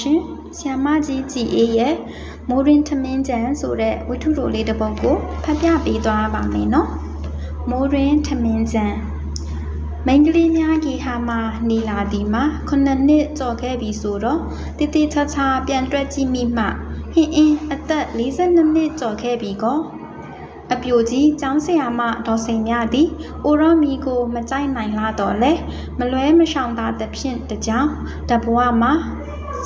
ရှင်။ဆီယမကြီးကြည်အေးရဲ့မိုးရင်းထမင်းကြံဆိုတဲ့ဝတ္ထုတိုလေးတစ်ပုဒ်ကိုဖတ်ပြပေးသွားပါမယ်နော်။မိုးရင်းထမင်းကြံမိန်းကလေးများကြီးဟာမှနေလာသည်မှာခုနှစ်နှစ်ကြော်ခဲ့ပြီဆိုတော့တိတိချာချာပြန်တွက်ကြည့်မိမှဟင်းအင်းအသက်42နှစ်ကြော်ခဲ့ပြီကောအပြိုကြီးចောင်းဆရာမဒေါ်စိန်မြသည်အိုရောမီကိုမကြိုက်နိုင်လာတော့လဲမလွဲမရှောင်သာသဖြင့်တကြောင်တဘွားမှာ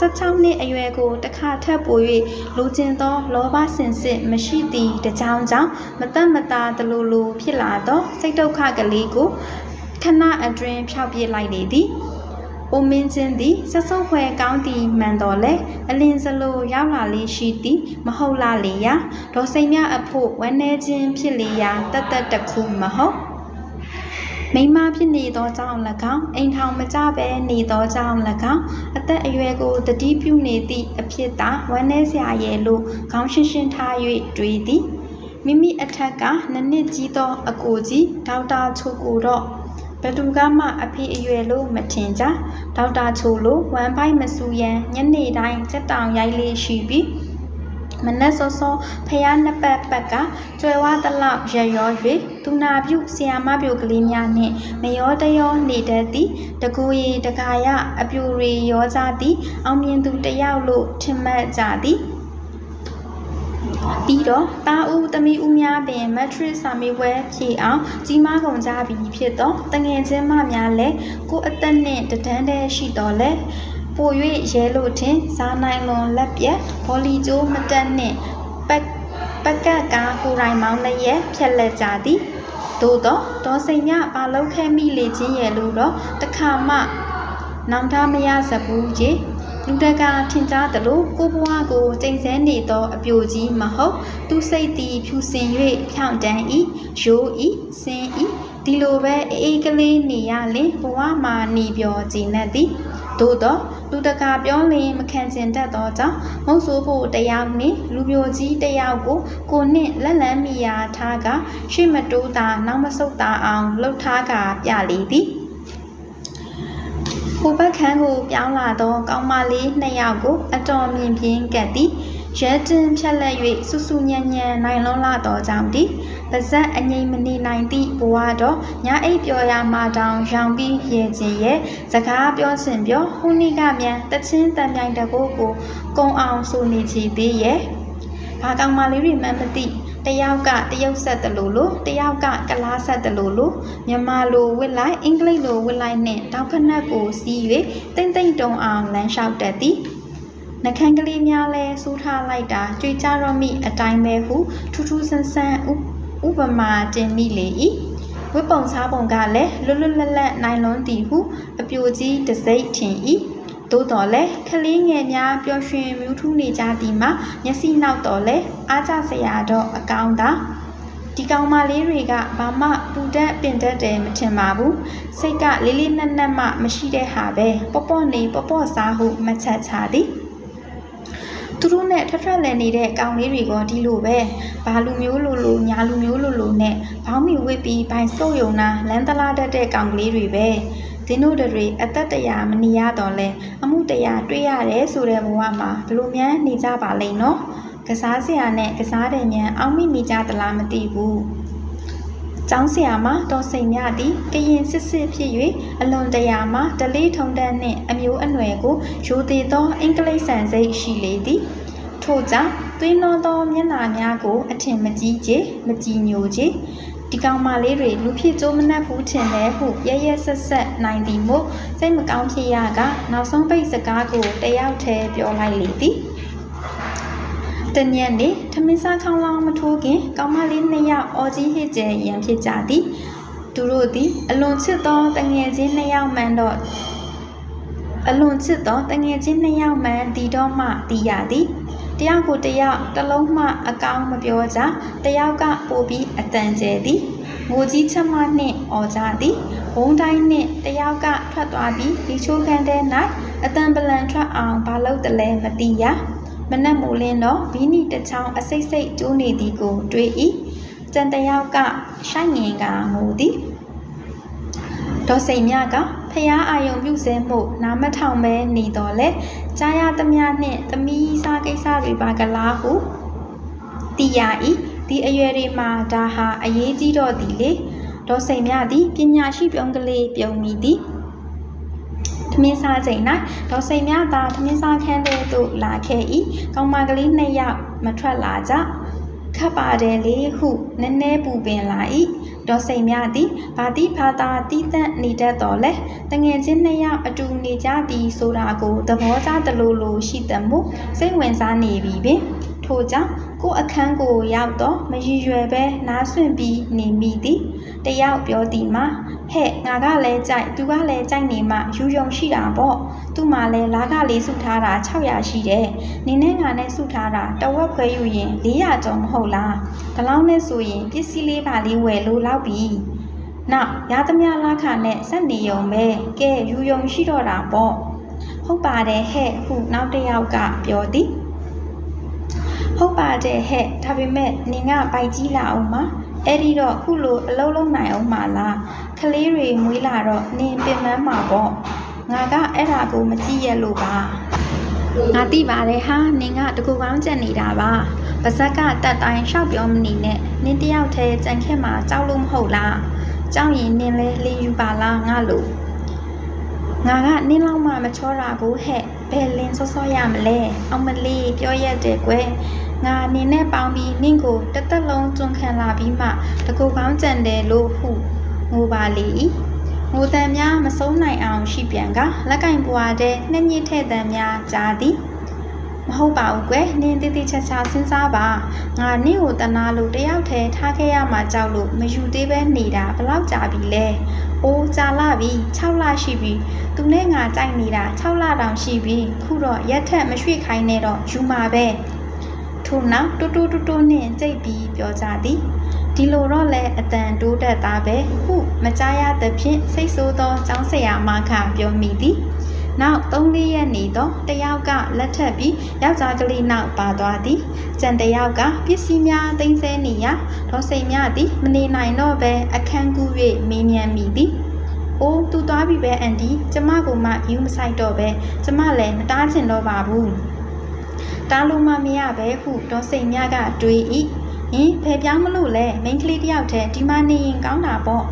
16နှစ်အရွယ်ကိုတစ်ခါထပ်ပို၍လိုချင်သောလောဘစင်စစ်မရှိသည့်တကြောင်ကြောင့်မတတ်မတာတလူလူဖြစ်လာသောစိတ်ဒုက္ခကလေးကိုခဏအတွင်းဖျောက်ပြစ်လိုက်လေသည်။အိုမင်းချင်းသည်ဆက်စုပ်ခွဲကောင်းသည်မှန်တော်လဲအလင်းစလိုရောက်လာလေးရှိသည်မဟုတ်လားလေရာဒေါ်စိန်မြအဖို့ဝမ်းနေခြင်းဖြစ်လေရာတတ်တတ်တခုမဟုတ် မိန်းမဖြစ်နေသောကြောင့်၎င်းအိမ်ထောင်မကြဘဲနေသောကြောင့်၎င်းအသက်အရွယ်ကိုတတိပြုနေသည့်အဖြစ်သာဝမ်းနေစရာရဲ့လို့ခေါင်းရှင်းရှင်းထား၍တွေးသည်မိမိအထက်ကနှစ်နှစ်ကြီးသောအကိုကြီးဒေါက်တာချိုကိုတော့ဘယ်သူကမှအဖေအရွယ်လို့မထင်ကြဒေါက်တာချိုလိုဝမ်းပိုက်မဆူရန်ညနေတိုင်းစက်တောင်ရိုက်လေးရှိပြီး မနက်စောစောဖះနှစ်ပတ်ပတ်ကကျွယ်ဝသလောက်ရရော၍သူနာပြုဆီယာမပြုကလေးများနှင့်မရောတရောနေတတ်သည်တကူရီတကာရအပြူရီရောကြသည်အောင်မြင်သူတယောက်လို့ထင်မှတ်ကြသည်ပြီးတော့တာဦးသမီးဦးများပင်မက်ထရစ်စာမေးပွဲဖြေအောင်ကြီးမားကုန်ကြပြီဖြစ်တော့တငယ်ချင်းမများလည်းကိုအသက်နှင့်တဒန်းတည်းရှိတော်လဲ ပို၍ရဲလို့ထင်စားနိုင်လွန်လက်ပြက်ဘောလီကျိုးမတက်နှင့်ပတ်ပကတ်ကားကိုရိုင်မောင်းလည်းရဲ့ဖြက်လက်ကြသည်သို့တော့ဒေါ်စိန်ညဘာလောက်ခဲမိလေချင်းရဲ့လို့တော့တခါမှနောင်တမရစဘူးကြီးလူတကာထင်ကြားသလိုကိုဘွားကိုကျိန်ဆဲနေသောအပြိုကြီးမဟုတ် သူစိတ်တီဖြူစင်၍ဖြောင့်တန်းဤရိုးဤစင်ဤဒီလိုပဲအေးကလေးနေရလင်ဘဝမှာနေပျော်ကြည်နပ်သည်သို့တော့ လူတကာပြောလင်မခံကျင်တတ်သောကြောင့်မုတ်ဆိုးဖို့တယောက်နှင့်လူပြိုကြီးတယောက်ကိုကိုနှင့်လက်လန်းမိယာထားကရှေ့မတိုးတာနောက်မဆုတ်တာအောင်လှုပ်ထားကပြလေသည်ဟိုဘက်ခန်းကိုပြောင်းလာသောကောင်းမလေးနှစ်ယောက်ကိုအတော်မြင်ပြင်းကပ်သည် ရဲတင်ဖြက်လက်၍ဆူဆူညံ့ညံ့နိုင်လွန်လာသောကြောင့်သည်ပါဇက်အငိမ့်မနေနိုင်သည့်ဘဝတော့ညအိပ်ပြော်ရမှတောင်ရောင်ပြီးရဲခြင်းရဲ့စကားပြောခြင်းပြောဟိုနီကမြန်တချင်းတန်မြိုင်တကိုးကိုကုံအောင်ဆိုနေချီသေးရဲ့ဘာကောင်မလေးတွေမှမသိတယောက်ကတရုတ်ဆက်တလူလိုတယောက်ကကလားဆက်တလူလိုမြန်မာလိုဝစ်လိုက်အင်္ဂလိပ်လိုဝစ်လိုက်နဲ့တောက်ဖက်နှက်ကိုစီး၍တိမ့်တိမ့်တုံအောင်လမ်းလျှောက်တတ်သည် နှခမ်းကလေးများလဲစူးထားလိုက်တာကြွေကြတော့မိအတိုင်းပဲဟုထူးထူးဆန်းဆန်းဥပမာတင်မိလေ၏ဝတ်ပုံစားပုံကလည်းလွတ်လွတ်လပ်လပ်နိုင်လွန်းသည်ဟုအပြိုကြီးတစိမ့်ထင်၏သို့တော်လဲခလေးငယ်များပျော်ရွှင်မြူးထူးနေကြသည်မှာမျက်စိနောက်တော်လဲအားကြစရာတော့အကောင်းသာဒီကောင်မလေးတွေကဘာမှပူတက်ပင်တက်တယ်မထင်ပါဘူးစိတ်ကလေးလေးနက်နက်မှမရှိတဲ့ဟာပဲပေါ့ပေါ့နေပေါ့ပေါ့စားဟုမချက်ချသည် သူတို့နဲ့ထထလည်နေတဲ့ကောင်လေးတွေကဒီလိုပဲဘာလူမျိုးလိုလိုညာလူမျိုးလိုလိုနဲ့ဘောင်းမီဝစ်ပြီးဘိုင်စုပ်ယုံနာလန်းတလားတတ်တဲ့ကောင်ကလေးတွေပဲဒင်းတို့တွေအသက်တရာမနေရတော့လဲအမှုတရာတွေးရတယ်ဆိုတဲ့ဘဝမှာဘလို့များနေကြပါလိမ့်နော်ကစားစရာနဲ့ကစားတယ်မြန်အောက်မိမိကြသလားမသိဘူး ကျောင်းဆရာမတော်စိန်မြသည်ကရင်စစ်စစ်ဖြစ်၍အလွန်တရာမှတလေးထုံတန်းနှင့်အမျိုးအနွယ်ကိုရိုသေသောအင်္ဂလိပ်ဆန်စိတ်ရှိလေသည်ထို့ကြောင့်သွေးနှောသောမျက်နှာများကိုအထင်မကြီးချေမကြည်ညိုချေဒီကောင်မလေးတွေလူဖြစ်ကြိုးမနှက်ဘူးထင်လဲဟုရရဆက်ဆက်နိုင်သည်မို့စိတ်မကောင်းဖြစ်ရကနောက်ဆုံးပိတ်စကားကိုတယောက်တည်းပြောလိုက်လေသည် တညက်နေ့ထမင်းစားခေါင်းလောင်းမထိုးခင်ကောင်မလေးနှစ်ယောက်အော်ကြီးဟစ်ကျဲရန်ဖြစ်ကြသည်သူတို့သည်အလွန်ချစ်သောတငယ်ချင်းနှစ်ယောက်မှန်တော့အလွန်ချစ်သောတငယ်ချင်းနှစ်ယောက်မှန်ဒီတော့မှသိရသည်တယောက်ကိုတယောက်တလုံးမှအကောင်းမပြောကြတယောက်ကပိုပြီးအတန်ကျဲသည်ငိုကြီးချက်မနှင့်អော်ကြသည်ဘုံတိုင်းနှင့်တယောက်ကထွက်သွားပြီးဒီချိုးခန်းထဲ၌အတန်ပလန်ထွက်အောင်ဘာလို့တလဲမသိရ မနက်မိုးလင်းတော့ဘီနီတစ်ချောင်းအစိတ်စိတ်ကျိုးနေသည်ကို တွေ့၏ကျန်တယောက်ကရှိုက်ငင်ကငိုသည်ဒေါ်စိန်မြကဖျားအာယုံပြုစဲမှုနာမထောင်ပဲနေတော်လဲကြားရသမျှနှင့်သမီးစားကိစ္စတွေပါကလားဟုတီယာဤဒီအရွယ်တွေမှာဒါဟာအရေးကြီးတော့သည်လေဒေါ်စိန်မြသည်ပညာရှိပြုံးကလေးပြုံးမိသည်ထ မင်းစားချိန်၌ဒေါ်စိန်မြသာထမင်းစားခန်းထဲသို့လာခဲ့၏ကောင်မကလေးနှစ်ယောက်မထွက်လာကြခပ်ပါတယ်လေဟုနည်းနည်းပူပင်လာ၏ဒေါ်စိန်မြသည်ဗာတိဘာသာတီးသန့်နေတတ်တော်လဲတငယ်ချင်းနှစ်ယောက်အတူနေကြသည်ဆိုတာကိုသဘောကျသလိုလိုရှိသမှုစိတ်ဝင်စားနေပြီပင်ထို့ကြောင့်ကိုယ့်အခန်းကိုရောက်တော့မရည်ရွယ်ပဲနားဆွင့်ပြီးနေမိသည်တယောက်ပြောသည်မှာ ဟဲ့ငါကလည်းကြိုက်သူကလည်းကြိုက်နေမှယူယုံရှိတာပေါ့သူ့မှာလည်းလာကလေးစုထားတာ600ရှိတယ်နင်းနဲ့ငါနဲ့စုထားတာတဝက်ခွဲယူရင်400ကျော်မဟုတ်လားဒီလောက်နဲ့ဆိုရင်ပစ္စည်းလေးပါလေးဝယ်လို့လောက်ပြီနောက်ရသမျှလာခနဲ့စက်နေုံပဲကဲယူယုံရှိတော့တာပေါ့ဟုတ်ပါတယ်ဟဲ့ဟုနောက်တစ်ယောက်ကပြောသည်ဟုတ်ပါတယ်ဟဲ့ဒါပေမဲ့နင်ကပိုက်ကြီးလာအောင်မ အဲ့ဒီတော့ခုလိုအလုံးလုံးနိုင်အောင်မလားကလေးတွေမွေးလာတော့နင်ပင်ပန်းမှာပေါ့ငါကအဲ့ဒါကိုမကြည့်ရလို့ပါငါသိပါတယ်ဟာနင်ကတကူကောင်းကြက်နေတာပါပါဇက်ကတက်တိုင်းရှောက်ပြောမနေနဲ့နင်တယောက်တည်းကြံခက်မှာကြောက်လို့မဟုတ်လားကြောက်ရင်နင်လဲလေးယူပါလားငါလို့ငါကနင်းလောက်မှမချောတာကိုဟဲ့ဘယ်လင်းစောစောရမလဲအောင်မလေးပြောရက်တယ်ကွယ် ငါနင်းနဲ့ပေါင်းပြီးနင့်ကိုတစ်သက်လုံးကျွန်းခံလာပြီးမှတကူကောင်းကြံတယ်လို့ဟုငိုပါလေ၏ငိုတန်များမဆုံးနိုင်အောင်ရှိပြန်ကလက်ကင်ပွားတဲ့နှစ်ညစ်ထဲ့တန်များကြားသည်မဟုတ်ပါဘူးကွယ်နင်းတိတိချာချာစဉ်းစားပါငါနင့်ကိုတနာလို့တယောက်တည်းထားခဲ့ရမှကြောက်လို့မယူသေးပဲနေတာဘလောက်ကြာပြီလဲအိုးကြာလာပြီ6လရှိပြီသူနဲ့ငါကြိုက်နေတာ6လတောင်ရှိပြီခုတော့ရက်ထက်မရွှေ့ခိုင်းနဲ့တော့ယူမှာပဲ ထို့နောက်တူတူတူတူနဲ့ကြိတ်ပြီးပြောကြသည်ဒီလိုတော့လဲအတန်တိုးတက်သားပဲဟုမကြားရသဖြင့်စိတ်ဆိုးသောចောင်းဆရာမခပြောမိသည်နောက်3-4ရက်နေတော့တယောက်ကလက်ထပ်ပြီးယောက်ျားကလေးနောက်ပါသွားသည်ကျန်တယောက်ကပစ္စည်းများသိမ်းဆဲနေရာဒေါ်စိန်မြသည်မနေနိုင်တော့ပဲအခန်းကူး၍မေးမြန်းမိသည်အိုးသူသွားပြီပဲအန်ဒီကျမကမှယူမဆိုင်တော့ပဲကျမလည်းမတားချင်တော့ပါဘူး တားလို့မမရပဲဟုဒေါ်စိန်မြကတွေး၏ဟင်ဖယ်ပြောင်းမလို့လဲမိန်းကလေးတယောက်တည်းဒီမှာနေရင်ကောင်းတာပေါ့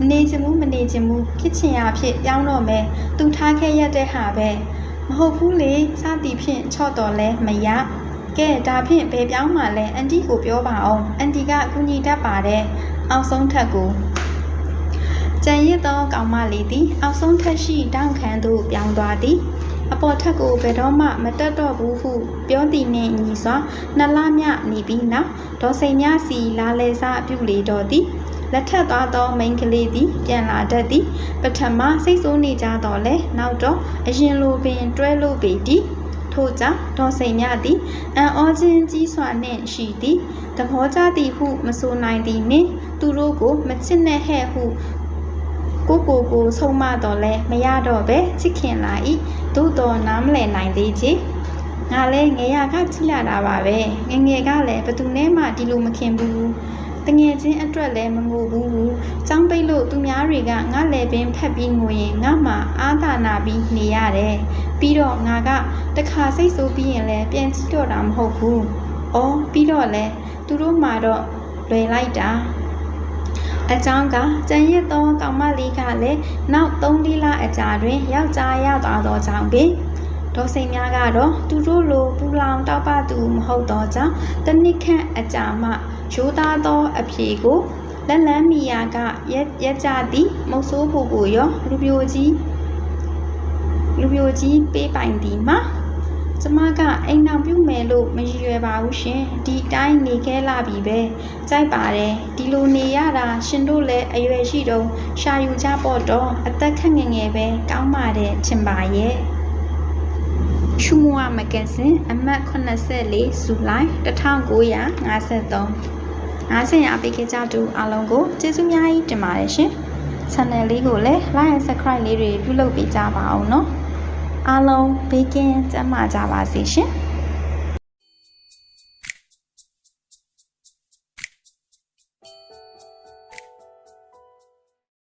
မနေချင်ဘူးမနေချင်ဘူးဖြစ်ချင်ရဖြစ်ပြောင်းတော့မယ်သူထားခဲ့ရတဲ့ဟာပဲမဟုတ်ဘူးလေစသည်ဖြင့်ချော့တော်လဲမရကဲဒါဖြင့်ဘယ်ပြောင်းမှလဲအန်တီကိုပြောပါအောင်အန်တီကကူညီတတ်ပါတယ်အောက်ဆုံးထက်ကိုကြံရစ်သောကောင်မလေးသည်အောက်ဆုံးထက်ရှိတောင်ခံသို့ပြောင်းသွားသည် အပေါ်ထက်ကိုဘယ်တော့မှမတက်တော့ဘူးဟုပြောသည်နှင့်ညီစွာနှစ်လမြနေပြီးနောက်ဒေါ်စိန်မြစီလာလေစားပြုလေတော့သည်လက်ထပ်သွားသောမိန်းကလေးသည်ပြန်လာတတ်သည်ပထမစိတ်ဆိုးနေကြတော့လဲနောက်တော့အရင်လိုပင်တွဲလို့ပေသည်ထို့ကြောင့်ဒေါ်စိန်မြသည်အံ့ဩခြင်းကြီးစွာနှင့်ရှိသည်သဘောကျသည်ဟုမဆိုနိုင်သည်နှင့်သူတို့ကိုမချစ်နဲ့ဟဲ့ဟု ကိုကိုကိုဆုံးမတော့လဲမရတော့ပဲချစ်ခင်လာ၏သို့တော်နားမလည်နိုင်သေးချေငါလဲငယ်ရကကြည့်လာတာပါပဲငငယ်ကလည်းဘသူနဲ့မှဒီလိုမခင်ဘူးတငယ်ချင်းအတွက်လည်းမငိုဘူး။ចောင်းပိတ်လို့သူများတွေကငါလည်းပင်ဖက်ပြီးငိုရင်ငါမှအာသာနာပြီးနေရတယ်။ပြီးတော့ငါကတခါစိတ်ဆိုးပြီးရင်လည်းပြန်ကြည့်တော့တာမဟုတ်ဘူး။အော်ပြီးတော့လဲသူတို့မှတော့လွယ်လိုက်တာ။ အကြောင်းကကြံရစ်သောကောင်မလေးကလည်းနောက်3လလအကြာတွင်ယောက်ျားရသွားသောကြောင့်ပင်ဒေါ်စိန်များကတော့သူတို့လိုပူလောင်တောက်ပသူမဟုတ်တော့ကြောင့်တနစ်ခန့်အကြာမှရိုးသားသောအဖြေကိုလက်လန်းမီယာကရက်ရက်ကြသည်မုတ်ဆိုးဖို့ကိုရောလူပြိုကြီးလူပြိုကြီးပေးပိုင်သည်မှာကျမကအိမ်နောက်ပြုမယ် လို့မရည်ရွယ်ပါဘူးရှင်ဒီတိုင်းနေခဲလာပြီပဲကြိုက်ပါတယ်ဒီလိုနေရတာရှင်တို့လည်းအရွယ်ရှိတော့ရှာယူကြပေါ့တော့အသက်ခက်ငယ်ငယ်ပဲကောင်းပါတယ်ချင်ပါရဲ့ရှုမွာမဂဇင်းအမှတ်84ဇူလိုင်1953နားဆင်အားပေးခဲ့ကြသူအားလုံးကိုကျေးဇူးများကြီးတင်ပါတယ်ရှင် channel လေးကိုလည်း like and subscribe လေးတွေပြုလုပ်ပေးကြပါအောင်နော်အားလုံးဘေးကင်းကျန်းမာကြပါစေရှင်